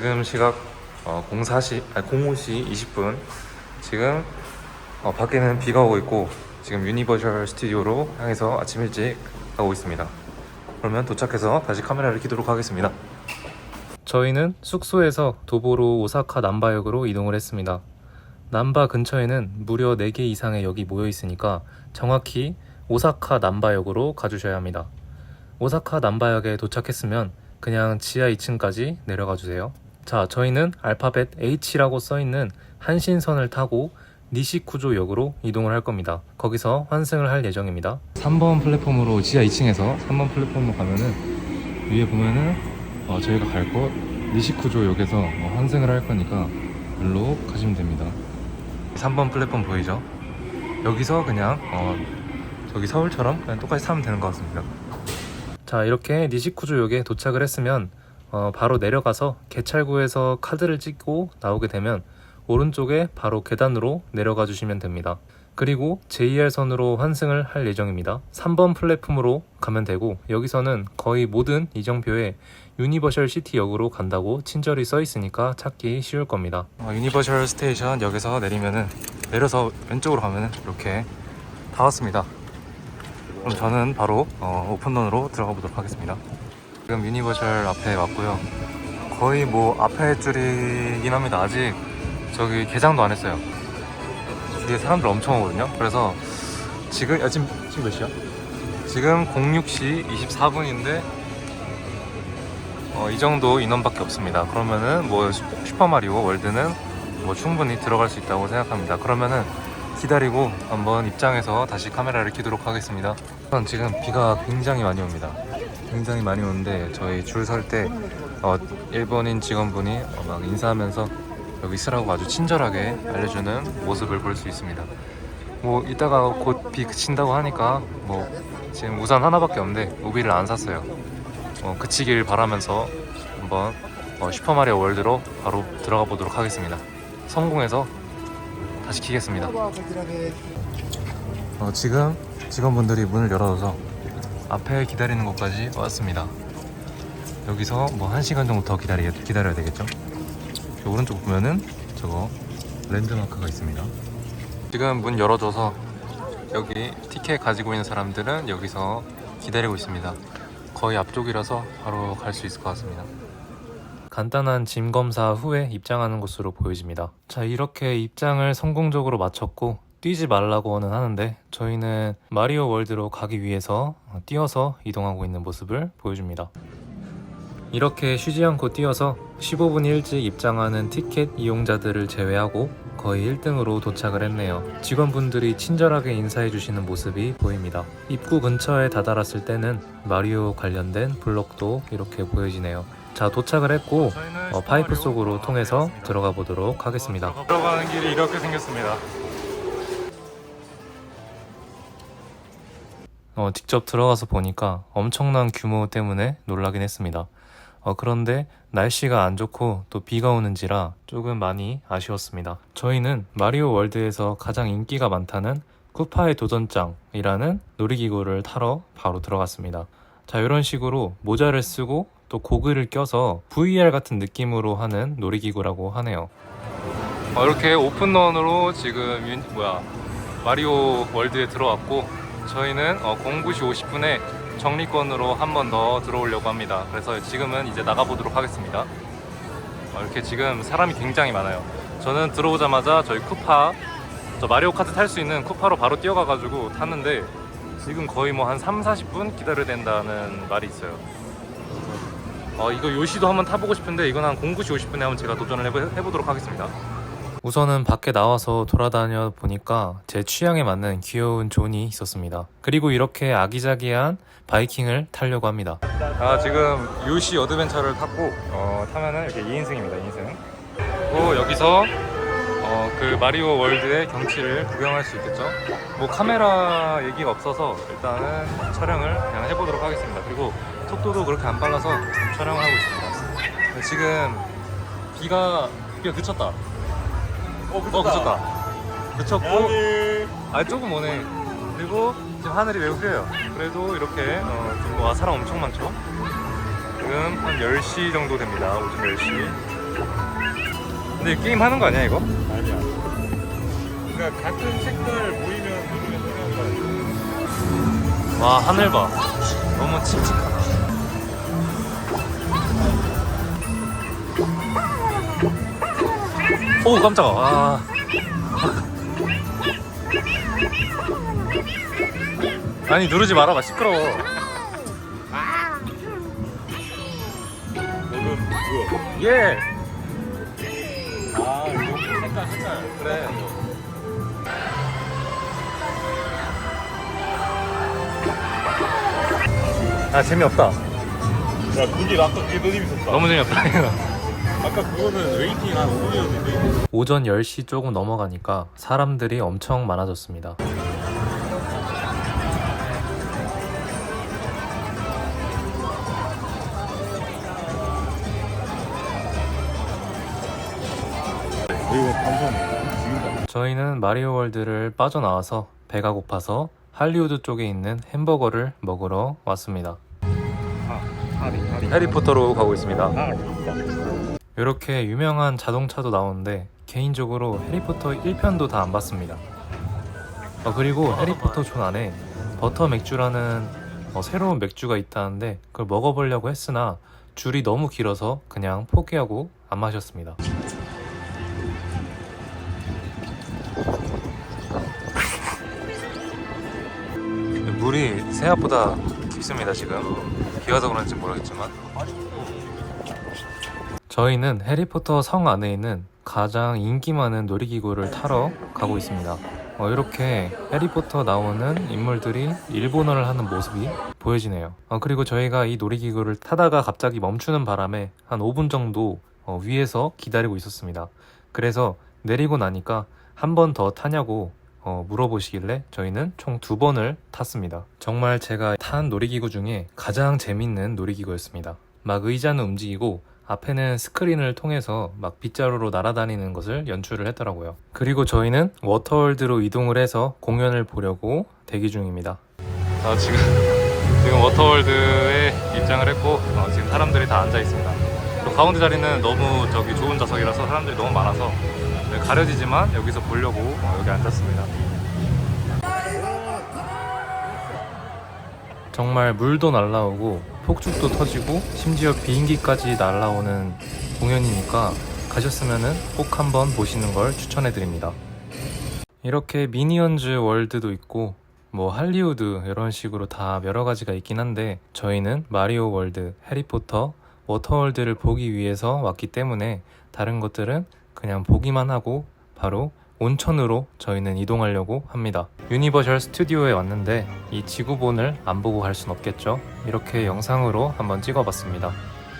지금 시각 어, 04시, 아니 05시 20분. 지금 어, 밖에는 비가 오고 있고 지금 유니버셜 스튜디오로 향해서 아침 일찍 가고 있습니다. 그러면 도착해서 다시 카메라를 켜도록 하겠습니다. 저희는 숙소에서 도보로 오사카 남바역으로 이동을 했습니다. 남바 근처에는 무려 4개 이상의 역이 모여 있으니까 정확히 오사카 남바역으로 가주셔야 합니다. 오사카 남바역에 도착했으면 그냥 지하 2층까지 내려가 주세요. 자, 저희는 알파벳 H라고 써 있는 한신선을 타고 니시쿠조역으로 이동을 할 겁니다. 거기서 환승을 할 예정입니다. 3번 플랫폼으로 지하 2층에서 3번 플랫폼으로 가면은 위에 보면은 어, 저희가 갈 곳 니시쿠조역에서 어, 환승을 할 거니까 일로 가시면 됩니다. 3번 플랫폼 보이죠? 여기서 그냥 어, 저기 서울처럼 그냥 똑같이 타면 되는 것 같습니다. 자 이렇게 니시쿠조역에 도착을 했으면 어, 바로 내려가서 개찰구에서 카드를 찍고 나오게 되면 오른쪽에 바로 계단으로 내려가 주시면 됩니다. 그리고 JR선으로 환승을 할 예정입니다. 3번 플랫폼으로 가면 되고 여기서는 거의 모든 이정표에 유니버셜 시티역으로 간다고 친절히 써 있으니까 찾기 쉬울 겁니다. 어, 유니버셜 스테이션 역에서 내리면은 내려서 왼쪽으로 가면은 이렇게 다 왔습니다. 그럼 저는 바로 어, 오픈런으로 들어가 보도록 하겠습니다. 지금 유니버셜 앞에 왔고요. 거의 뭐 앞에 줄이긴 합니다. 아직 저기 개장도 안 했어요. 뒤에 사람들 엄청 오거든요. 그래서 지금 야, 지금 지금 몇 시야? 지금 06시 24분인데 어, 이 정도 인원밖에 없습니다. 그러면은 뭐 슈- 슈퍼마리오 월드는 뭐 충분히 들어갈 수 있다고 생각합니다. 그러면은 기다리고 한번 입장해서 다시 카메라를 켜도록 하겠습니다. 지금 비가 굉장히 많이 옵니다. 굉장히 많이 오는데 저희 줄 설 때 어, 일본인 직원분이 어, 막 인사하면서 여기 있으라고 아주 친절하게 알려주는 모습을 볼 수 있습니다. 뭐 이따가 곧 비 그친다고 하니까 뭐 지금 우산 하나밖에 없는데 우비를 안 샀어요. 어, 그치길 바라면서 한번 어, 슈퍼마리오 월드로 바로 들어가 보도록 하겠습니다. 성공해서 다시 키겠습니다. 어, 지금 직원분들이 문을 열어줘서 앞에 기다리는 곳까지 왔습니다. 여기서 뭐한 시간 정도 더 기다리, 기다려야 되겠죠? 저 오른쪽 보면은 저거 랜드마크가 있습니다. 지금 문 열어줘서 여기 티켓 가지고 있는 사람들은 여기서 기다리고 있습니다. 거의 앞쪽이라서 바로 갈 수 있을 것 같습니다. 간단한 짐 검사 후에 입장하는 곳으로 보여집니다. 자, 이렇게 입장을 성공적으로 마쳤고 뛰지 말라고는 하는데 저희는 마리오 월드로 가기 위해서 뛰어서 이동하고 있는 모습을 보여줍니다. 이렇게 쉬지 않고 뛰어서 15분 일찍 입장하는 티켓 이용자들을 제외하고 거의 1등으로 도착을 했네요. 직원분들이 친절하게 인사해 주시는 모습이 보입니다. 입구 근처에 다다랐을 때는 마리오 관련된 블록도 이렇게 보여지네요. 자, 도착을 했고 어, 파이프 속으로 통해서 들어가 보도록 하겠습니다. 들어가는 길이 이렇게 생겼습니다. 어, 직접 들어가서 보니까 엄청난 규모 때문에 놀라긴 했습니다. 어, 그런데 날씨가 안 좋고 또 비가 오는지라 조금 많이 아쉬웠습니다. 저희는 마리오 월드에서 가장 인기가 많다는 쿠파의 도전장이라는 놀이기구를 타러 바로 들어갔습니다. 자, 이런 식으로 모자를 쓰고 또 고글을 껴서 VR 같은 느낌으로 하는 놀이기구라고 하네요. 어, 이렇게 오픈런으로 지금 윤, 뭐야 마리오 월드에 들어왔고 저희는 어, 09시 50분에 정리권으로 한 번 더 들어오려고 합니다. 그래서 지금은 이제 나가보도록 하겠습니다. 어, 이렇게 지금 사람이 굉장히 많아요. 저는 들어오자마자 저희 쿠파, 저 마리오 카트 탈 수 있는 쿠파로 바로 뛰어가가지고 탔는데 지금 거의 뭐 한 3, 40분 기다려야 된다는 말이 있어요. 어, 이거 요시도 한번 타보고 싶은데 이건 한 09시 50분에 한번 제가 도전을 해보, 해보도록 하겠습니다. 우선은 밖에 나와서 돌아다녀 보니까 제 취향에 맞는 귀여운 존이 있었습니다. 그리고 이렇게 아기자기한 바이킹을 타려고 합니다. 아 지금 요시 어드벤처를 탔고 어, 타면은 이렇게 2인승입니다. 2인승. 그리고 여기서 어, 그 마리오 월드의 경치를 구경할 수 있겠죠. 뭐 카메라 얘기가 없어서 일단은 촬영을 그냥 해보도록 하겠습니다. 그리고 속도도 그렇게 안 빨라서 촬영을 하고 있습니다. 지금 비가 비가 그쳤다. 어, 어 그쳤다. 그쳤고. 아 조금 오네. 그리고 지금 하늘이 매우 흐려요? 그래도 이렇게 어, 좀 와, 사람 엄청 많죠? 지금 한 10시 정도 됩니다. 오전 10시. 근데 게임 하는 거 아니야 이거? 아니야. 그러니까 같은 색깔 보이면 누르면 되는 거야. 와 하늘 봐. 너무 칙칙하다 오 깜짝아 와. 아니 누르지 말아봐 시끄러워 너는 뭐야? 예 아, 이거 색깔 색깔. 그래 아 재미없다 야, 그게 아까 더 재밌었다. 너무 재미없다 이거 아까 그거는 웨이팅 한 5분이었는데. 오전 10시 조금 넘어가니까 사람들이 엄청 많아졌습니다. 이거 감성 죽인다. 저희는 마리오 월드를 빠져나와서 배가 고파서 할리우드 쪽에 있는 햄버거를 먹으러 왔습니다. 하리 하리. 해리포터로 가고 있습니다. 아, 이렇게 유명한 자동차도 나오는데 개인적으로 해리포터 1편도 다 안 봤습니다. 어, 그리고 해리포터 존 안에 버터 맥주라는 어, 새로운 맥주가 있다는데 그걸 먹어보려고 했으나 줄이 너무 길어서 그냥 포기하고 안 마셨습니다. 물이 생각보다 깊습니다 지금 비 와서 그런지 모르겠지만 저희는 해리포터 성 안에 있는 가장 인기 많은 놀이기구를 타러 가고 있습니다. 어, 이렇게 해리포터 나오는 인물들이 일본어를 하는 모습이 보여지네요. 어, 그리고 저희가 이 놀이기구를 타다가 갑자기 멈추는 바람에 한 5분 정도 어, 위에서 기다리고 있었습니다. 그래서 내리고 나니까 한 번 더 타냐고 어, 물어보시길래 저희는 총 두 번을 탔습니다. 정말 제가 탄 놀이기구 중에 가장 재밌는 놀이기구였습니다. 막 의자는 움직이고 앞에는 스크린을 통해서 막 빗자루로 날아다니는 것을 연출을 했더라고요. 그리고 저희는 워터월드로 이동을 해서 공연을 보려고 대기 중입니다. 아, 지금 지금 워터월드에 입장을 했고 어, 지금 사람들이 다 앉아 있습니다. 또 가운데 자리는 너무 저기 좋은 좌석이라서 사람들이 너무 많아서 네, 가려지지만 여기서 보려고 어, 여기 앉았습니다. 정말 물도 날라오고 폭죽도 터지고 심지어 비행기까지 날라오는 공연이니까 가셨으면은 꼭 한번 보시는 걸 추천해 드립니다. 이렇게 미니언즈 월드도 있고 뭐 할리우드 이런 식으로 다 여러 가지가 있긴 한데 저희는 마리오 월드, 해리포터, 워터월드를 보기 위해서 왔기 때문에 다른 것들은 그냥 보기만 하고 바로 온천으로 저희는 이동하려고 합니다. 유니버셜 스튜디오에 왔는데 이 지구본을 안 보고 갈 순 없겠죠? 이렇게 영상으로 한번 찍어봤습니다.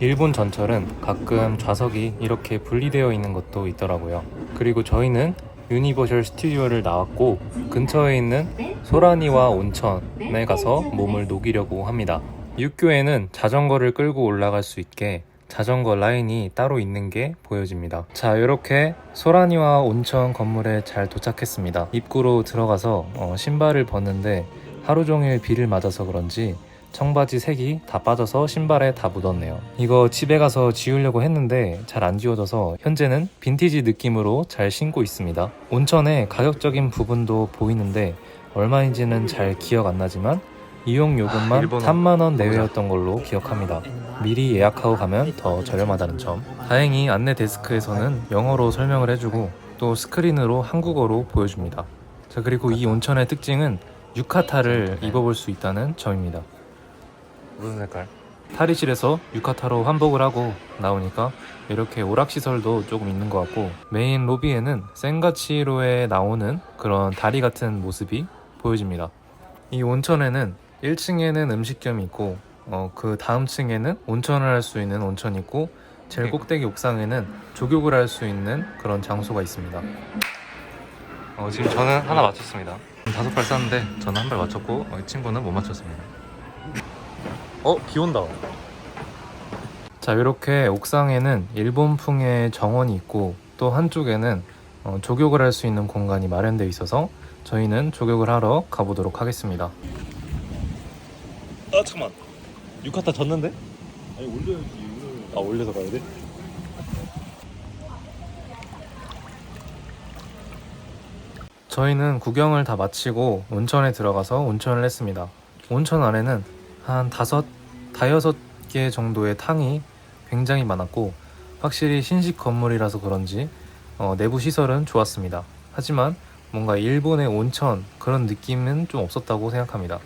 일본 전철은 가끔 좌석이 이렇게 분리되어 있는 것도 있더라고요. 그리고 저희는 유니버셜 스튜디오를 나왔고 근처에 있는 소라니와 온천에 가서 몸을 녹이려고 합니다. 육교에는 자전거를 끌고 올라갈 수 있게 자전거 라인이 따로 있는 게 보여집니다. 자, 이렇게 소라니와 온천 건물에 잘 도착했습니다. 입구로 들어가서 어, 신발을 벗는데 하루 종일 비를 맞아서 그런지 청바지 색이 다 빠져서 신발에 다 묻었네요. 이거 집에 가서 지우려고 했는데 잘 안 지워져서 현재는 빈티지 느낌으로 잘 신고 있습니다. 온천의 가격적인 부분도 보이는데 얼마인지는 잘 기억 안 나지만 이용 요금만 아, 일본어. 3만 원 내외였던 걸로 기억합니다. 미리 예약하고 가면 더 저렴하다는 점. 다행히 안내 데스크에서는 영어로 설명을 해주고 또 스크린으로 한국어로 보여줍니다. 자 그리고 이 온천의 특징은 유카타를 입어볼 수 있다는 점입니다. 무슨 색깔? 탈의실에서 유카타로 환복을 하고 나오니까 이렇게 오락시설도 조금 있는 것 같고 메인 로비에는 센가치로에 나오는 그런 다리 같은 모습이 보여집니다. 이 온천에는 1층에는 음식점이 있고 어, 그 다음 층에는 온천을 할 수 있는 온천이 있고 제일 꼭대기 옥상에는 조격을 할 수 있는 그런 장소가 있습니다. 어, 지금 저는 하나 맞췄습니다. 다섯 발 쐈는데 저는 한 발 맞췄고 어, 이 친구는 못 맞췄습니다. 어, 비 온다. 자, 이렇게 옥상에는 일본풍의 정원이 있고 또 한쪽에는 어, 조격을 할 수 있는 공간이 마련되어 있어서 저희는 조격을 하러 가보도록 하겠습니다. 아 잠깐만 유카타 졌는데? 아니 올려야지 아 올려서 가야 돼? 저희는 구경을 다 마치고 온천에 들어가서 온천을 했습니다. 온천 안에는 한 다섯, 다여섯 개 정도의 탕이 굉장히 많았고 확실히 신식 건물이라서 그런지 어, 내부 시설은 좋았습니다. 하지만 뭔가 일본의 온천 그런 느낌은 좀 없었다고 생각합니다.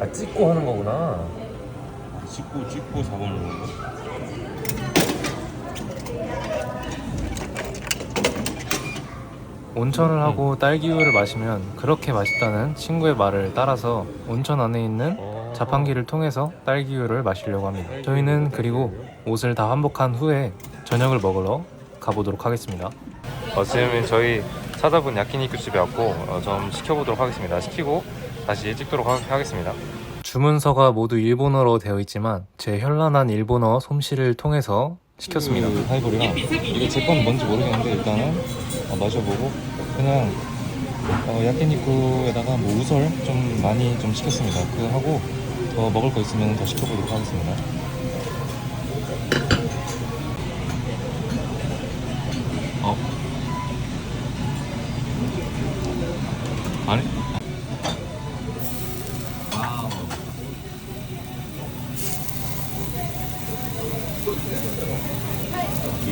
아 찍고 하는 거구나. 찍고 찍고 잡아먹는 거. 온천을 하고 딸기우유를 마시면 그렇게 맛있다는 친구의 말을 따라서 온천 안에 있는 자판기를 통해서 딸기우유를 마시려고 합니다. 저희는 그리고 옷을 다 환복한 후에 저녁을 먹으러 가보도록 하겠습니다. 어, 지금 저희 찾아본 야키니쿠 집에 왔고 어, 좀 시켜보도록 하겠습니다. 시키고 다시 찍도록 하, 하겠습니다. 주문서가 모두 일본어로 되어 있지만 제 현란한 일본어 솜씨를 통해서 시켰습니다. 하이볼이랑 이게 제 건 뭔지 모르겠는데 일단은 어, 마셔보고 그냥 어, 야끼니쿠에다가 뭐 우설 좀 많이 좀 시켰습니다. 그거 하고 더 먹을 거 있으면 더 시켜보도록 하겠습니다. 아니?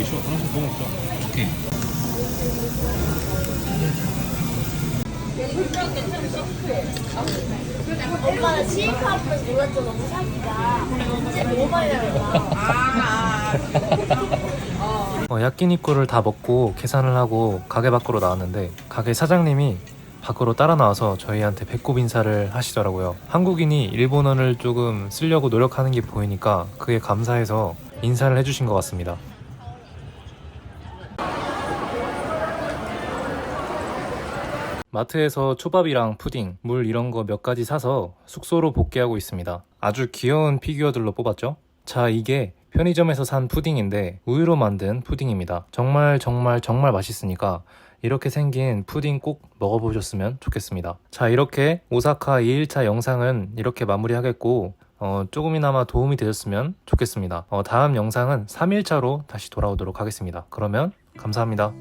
쇼 하나씩 더 먹자. 오케이. 엄마는 너무 나왔다 어, 야끼니쿠를 다 먹고 계산을 하고 가게 밖으로 나왔는데 가게 사장님이 밖으로 따라 나와서 저희한테 배꼽 인사를 하시더라고요. 한국인이 일본어를 조금 쓰려고 노력하는 게 보이니까 그게 감사해서 인사를 해주신 것 같습니다. 마트에서 초밥이랑 푸딩, 물 이런 거 몇 가지 사서 숙소로 복귀하고 있습니다. 아주 귀여운 피규어들로 뽑았죠? 자, 이게 편의점에서 산 푸딩인데 우유로 만든 푸딩입니다. 정말 정말 정말 맛있으니까 이렇게 생긴 푸딩 꼭 먹어보셨으면 좋겠습니다. 자, 이렇게 오사카 2일차 영상은 이렇게 마무리하겠고 어, 조금이나마 도움이 되셨으면 좋겠습니다. 어, 다음 영상은 3일차로 다시 돌아오도록 하겠습니다. 그러면 감사합니다.